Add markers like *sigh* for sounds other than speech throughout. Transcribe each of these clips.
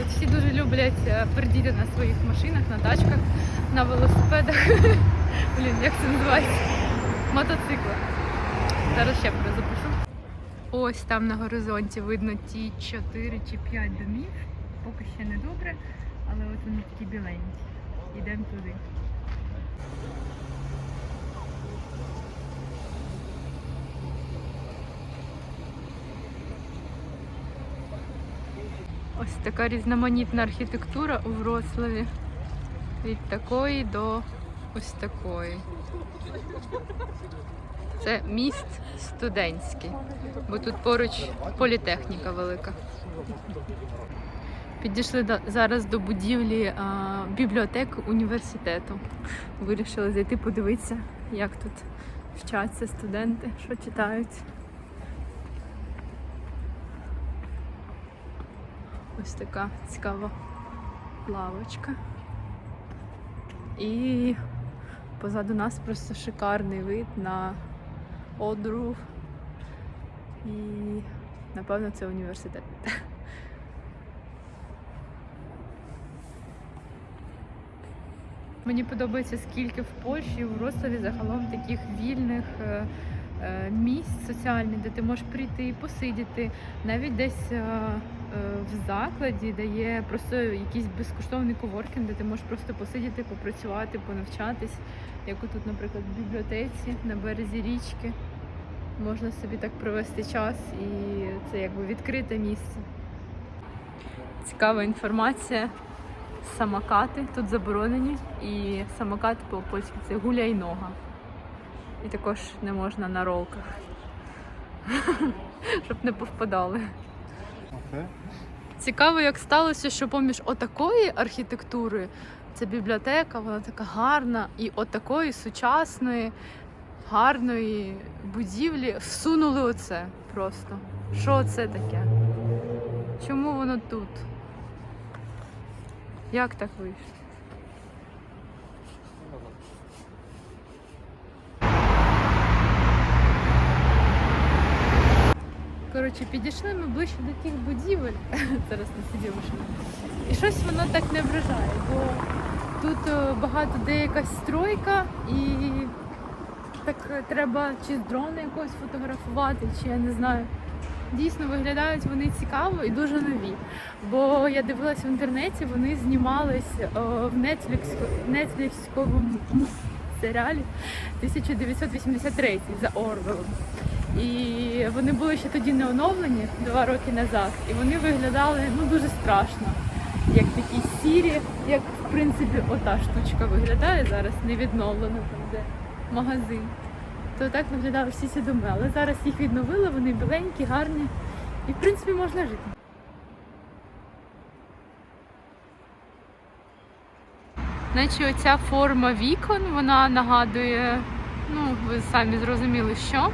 Тут всі дуже люблять е, пердіти на своїх машинах, на тачках, на велосипедах. *laughs* Блін, як це називається? Мотоциклах. Зараз ще перезапишу. Ось там на горизонті видно ті 4 чи 5 домів. Поки ще не добре, але от вони такі біленькі. Йдемо туди. Ось така різноманітна архітектура у Вроцлаві. Від такої до ось такої. Це міст студентський, бо тут поруч політехніка велика. Підійшли до, зараз до будівлі а, бібліотек університету. Вирішили зайти подивитися, як тут вчаться студенти, що читають. Ось така цікава лавочка. І позаду нас просто шикарний вид на одру. І напевно це університет. Мені подобається, скільки в Польщі в Вроцлаві загалом таких вільних е, е, місць соціальних, де ти можеш прийти і посидіти, навіть десь е, в закладі, де є просто якийсь безкоштовний коворкінг, де ти можеш просто посидіти, попрацювати, понавчатись, як тут, наприклад, в бібліотеці на березі річки. Можна собі так провести час і це якби відкрите місце. Цікава інформація. Самокати тут заборонені, і самокат по-польськи це гуляй-нога. І також не можна на ролках, *laughs* щоб не повпадали. Окей. Цікаво, як сталося, що поміж отакої архітектури, це бібліотека, вона така гарна, і отакої сучасної, гарної будівлі всунули оце просто. Що це таке? Чому воно тут? Як так вийшло? Коротше, підійшли ми ближче до тих будівель. *laughs* Зараз не сидів машина. І щось воно так не вражає, бо тут е, багато де якась стройка і так е, треба чи з дрона якогось фотографувати, чи я не знаю. Дійсно виглядають вони цікаво і дуже нові. Бо я дивилась в інтернеті, вони знімались е, в Netflixському серіалі 1983 за Орвелом. І вони були ще тоді не оновлені два роки назад, і вони виглядали ну дуже страшно, як такі сірі, як в принципі ота штучка виглядає зараз, не відновлена там, де магазин. То так виглядали всі ці доми. Але зараз їх відновили, вони біленькі, гарні, і в принципі можна жити. Наче оця форма вікон, вона нагадує, ну ви самі зрозуміли, що.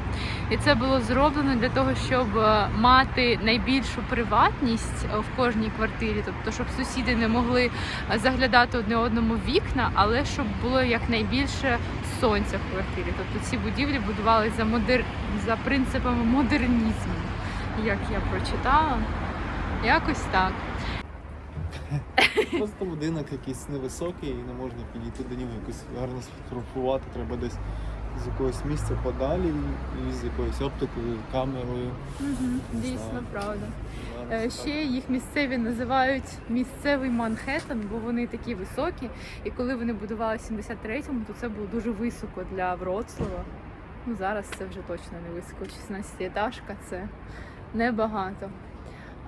І це було зроблено для того, щоб е, мати найбільшу приватність е, в кожній квартирі, тобто, щоб сусіди не могли е, заглядати одне одному вікна, але щоб було якнайбільше сонця в квартирі. Тобто ці будівлі будувалися за модер... за принципами модернізму, як я прочитала. Якось так. Просто будинок якийсь невисокий і не можна підійти до нього якось гарно сфотографувати. Треба десь з якогось місця подалі і з якоюсь оптикою, камерою. Угу, дійсно, правда. Е, Ще їх місцеві називають місцевий Манхеттен, бо вони такі високі. І коли вони будували в 73-му, то це було дуже високо для Вроцлава. Ну зараз це вже точно не високо. 16 етажка це небагато.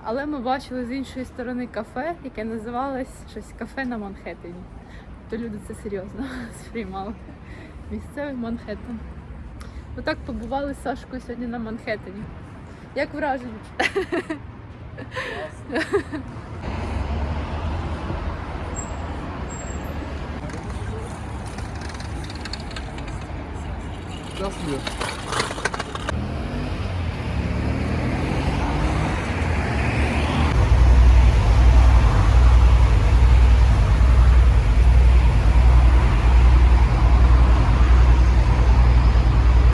Але ми бачили з іншої сторони кафе, яке називалось щось кафе на Манхеттені. То люди це серйозно *laughs* сприймали. Місцевий Манхеттен. Отак побували з Сашкою сьогодні на Манхеттені. Як враження? Класно.